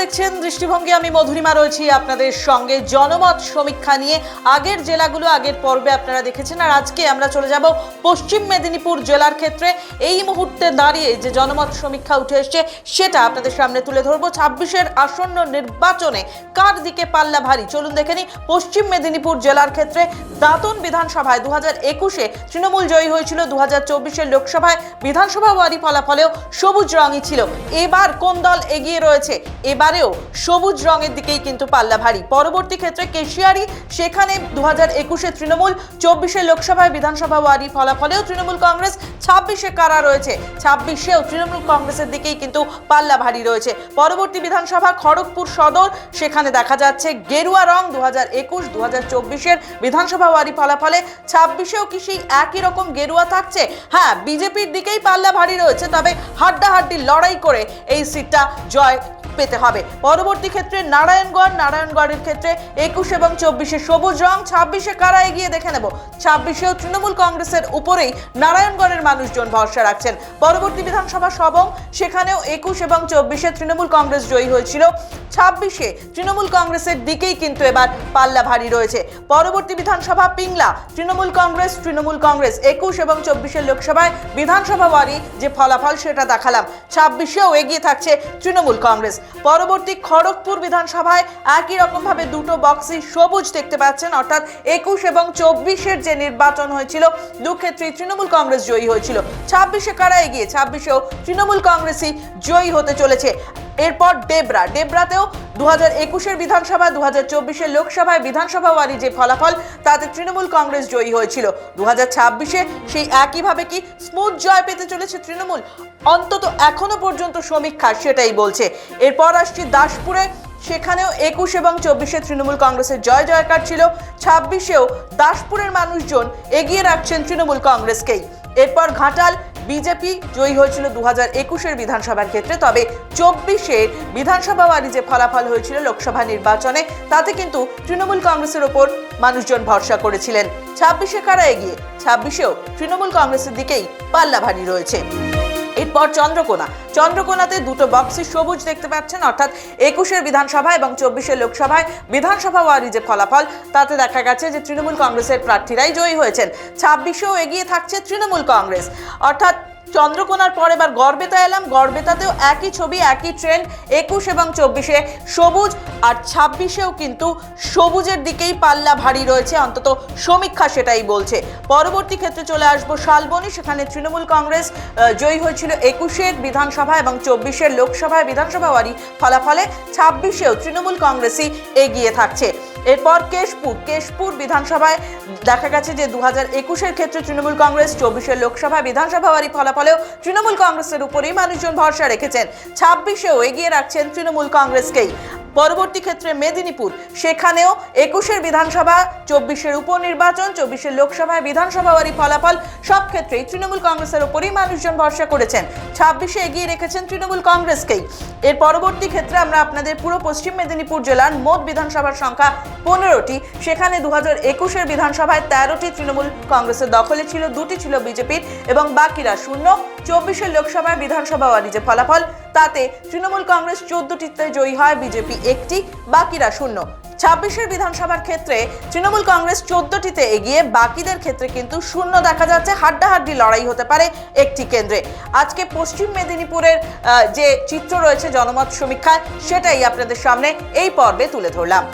দেখছেন দৃষ্টিভঙ্গি, আমি মধুরিমা রয়েছি আপনাদের সঙ্গে। জনমত সমীক্ষা নিয়ে আগের জেলাগুলো, আগের পর্বে আপনারা দেখেছেন। আর আজকে আমরা চলে যাব পশ্চিম মেদিনীপুর জেলার ক্ষেত্রে। এই মুহূর্তে দাঁড়িয়ে যে জনমত সমীক্ষা উঠে এসছে, সেটা আপনাদের সামনে তুলে ধরবো। ছাব্বিশের আসন্ন নির্বাচনে কার দিকে পাল্লা ভারী? চলুন দেখে নিই। পশ্চিম মেদিনীপুর জেলার ক্ষেত্রে দাঁতন বিধানসভায় দু হাজার একুশে তৃণমূল জয়ী হয়েছিল দু হাজার চব্বিশের লোকসভায় বিধানসভা ওয়ারি ফলাফলেও সবুজ রঙই ছিল। এবার কোন দল এগিয়ে রয়েছে? এবারেও সবুজ রঙের দিকেই কিন্তু পাল্লা ভারী। পরবর্তী ক্ষেত্রে কেশিয়ারি, সেখানে দু হাজার একুশে তৃণমূল, চব্বিশে লোকসভায় বিধানসভা ওয়ারি ফলাফলেও তৃণমূল কংগ্রেস, ছাব্বিশে কারা রয়েছে? ছাব্বিশেও তৃণমূল কংগ্রেসের দিকেই কিন্তু পাল্লা ভারী রয়েছে। পরবর্তী বিধানসভা খড়গপুর সদর, সেখানে দেখা যাচ্ছে গেরুয়া রং দু হাজার একুশ দু হাজার চব্বিশের বিধানসভা ওয়ারি ফলাফলে ছাব্বিশেও কি সেই একই রকম গেরুয়া থাকছে? হ্যাঁ বিজেপির দিকেই পাল্লা ভারী রয়েছে, তবে হাড্ডাহাড্ডি লড়াই করে এই সিটটা জয় পেতে হবে। পরবর্তী ক্ষেত্রে নারায়ণগড়, নারায়ণগড়ের ক্ষেত্রে একুশ এবং চব্বিশে সবুজ রং, ছাব্বিশে কারা এগিয়ে দেখে নেব? ছাব্বিশেও তৃণমূল কংগ্রেসের উপরেই নারায়ণগড়ের মানুষজন ভরসা রাখছেন। পরবর্তী বিধানসভা সবং, সেখানেও একুশ এবং চব্বিশে তৃণমূল কংগ্রেস জয়ী হয়েছিল। ছাব্বিশে তৃণমূল কংগ্রেসের দিকেই কিন্তু এবার পাল্লা ভারী রয়েছে। পরবর্তী বিধানসভা পিংলা, তৃণমূল কংগ্রেস তৃণমূল কংগ্রেস একুশ এবং চব্বিশের লোকসভায় বিধানসভা ওয়ারি যে ফলাফল সেটা দেখালাম। ছাব্বিশেও এগিয়ে থাকছে তৃণমূল কংগ্রেস। পরবর্তী খড়গপুর বিধানসভায় একই রকমভাবে দুটো বক্সই সবুজ দেখতে পাচ্ছেন। অর্থাৎ একুশ এবং চব্বিশের যে নির্বাচন হয়েছিল দু ক্ষেত্রেই তৃণমূল কংগ্রেস জয়ী হয়েছিল। ছাব্বিশে কারা এগিয়ে? ছাব্বিশেও তৃণমূল কংগ্রেসই জয়ী হতে চলেছে। এরপর ডেবরা ডেবরাতেও দু হাজার একুশের বিধানসভা দু হাজার চব্বিশের লোকসভায় বিধানসভা ওয়ারি যে ফলাফল, তাতে তৃণমূল কংগ্রেস জয়ী হয়েছিল। দু হাজার ছাব্বিশে সেই একইভাবে কি স্মুথ জয় পেতে চলেছে তৃণমূল? অন্তত এখনও পর্যন্ত সমীক্ষা সেটাই বলছে। এরপর আসছি দাসপুরে। সেখানেও একুশ এবং চব্বিশে তৃণমূল কংগ্রেসের জয় জয়কার ছিল। ছাব্বিশেও দাসপুরের মানুষজন এগিয়ে রাখছেন তৃণমূল কংগ্রেসকেই। এরপর ঘাটাল বিজেপি জয়ী হয়েছিল দু হাজার একুশের বিধানসভার ক্ষেত্রে, তবে চব্বিশের বিধানসভা ওয়ারি যে ফলাফল হয়েছিল লোকসভা নির্বাচনে, তাতে কিন্তু তৃণমূল কংগ্রেসের ওপর মানুষজন ভরসা করেছিলেন। ছাব্বিশে কারা এগিয়ে? ছাব্বিশেও তৃণমূল কংগ্রেসের দিকেই পাল্লাভারী রয়েছে। এরপর চন্দ্রকোনা। চন্দ্রকোনাতে দুটো বক্সে সবুজ দেখতে পাচ্ছেন, অর্থাৎ একুশের বিধানসভা এবং চব্বিশের লোকসভায় বিধানসভা ওয়ারি যে ফলাফল, তাতে দেখা গেছে যে তৃণমূল কংগ্রেসের প্রার্থীরাই জয়ী হয়েছেন। ছাব্বিশেও এগিয়ে থাকছে তৃণমূল কংগ্রেস। অর্থাৎ চন্দ্রকোনার পর এবার গড়বেতা এলাম। গড়বেতাতেও একই ছবি, একই ট্রেন্ড একুশ এবং চব্বিশে। সবুজ আর ছাব্বিশেও কিন্তু সবুজের দিকেই পাল্লা ভারী রয়েছে। অন্তত সমীক্ষা সেটাই বলছে। পরবর্তী ক্ষেত্রে চলে আসব শালবনী। সেখানে তৃণমূল কংগ্রেস জয়ী হয়েছিল একুশের বিধানসভা এবং চব্বিশের লোকসভায় বিধানসভা ওয়ারি ফলাফলে ছাব্বিশেও তৃণমূল কংগ্রেসই এগিয়ে থাকছে। এরপর কেশপুর কেশপুর বিধানসভায় দেখা গেছে যে দু হাজার একুশের ক্ষেত্রে তৃণমূল কংগ্রেস, চব্বিশের লোকসভায় বিধানসভা ওয়ারি ফলাফলেও তৃণমূল কংগ্রেসের উপরেই মানুষজন ভরসা রেখেছেন। ছাব্বিশেও এগিয়ে রাখছেন তৃণমূল কংগ্রেসকেই। পরবর্তী ক্ষেত্রে মেদিনীপুর। সেখানেও একুশের বিধানসভা, চব্বিশের উপনির্বাচন, চব্বিশের লোকসভায় বিধানসভা ওয়ারি ফলাফল সব ক্ষেত্রেই তৃণমূল কংগ্রেসের উপরেই মানুষজন ভরসা করেছেন। ছাব্বিশে এগিয়ে রেখেছেন তৃণমূল কংগ্রেসকেই। এর পরবর্তী ক্ষেত্রে আমরা আপনাদের পুরো পশ্চিম মেদিনীপুর জেলার মোট বিধানসভার সংখ্যা পনেরোটি। সেখানে দু হাজার একুশের বিধানসভায় তেরোটি তৃণমূল কংগ্রেসের দখলে ছিল, দুটি ছিল বিজেপির এবং বাকিরা শূন্য। চব্বিশের লোকসভায় বিধানসভা যে ফলাফল তাতে তৃণমূল কংগ্রেস চোদ্দটিতে জয়ী হয়, বিজেপি একটি, বাকিরা শূন্য। ছাব্বিশের বিধানসভার ক্ষেত্রে তৃণমূল কংগ্রেস চোদ্দটিতে এগিয়ে বাকিদের ক্ষেত্রে কিন্তু শূন্য দেখা যাচ্ছে। হাড্ডাহাড্ডি লড়াই হতে পারে একটি কেন্দ্রে। আজকে পশ্চিম মেদিনীপুরের যে চিত্র রয়েছে জনমত সমীক্ষায়, সেটাই আপনাদের সামনে এই পর্বে তুলে ধরলাম।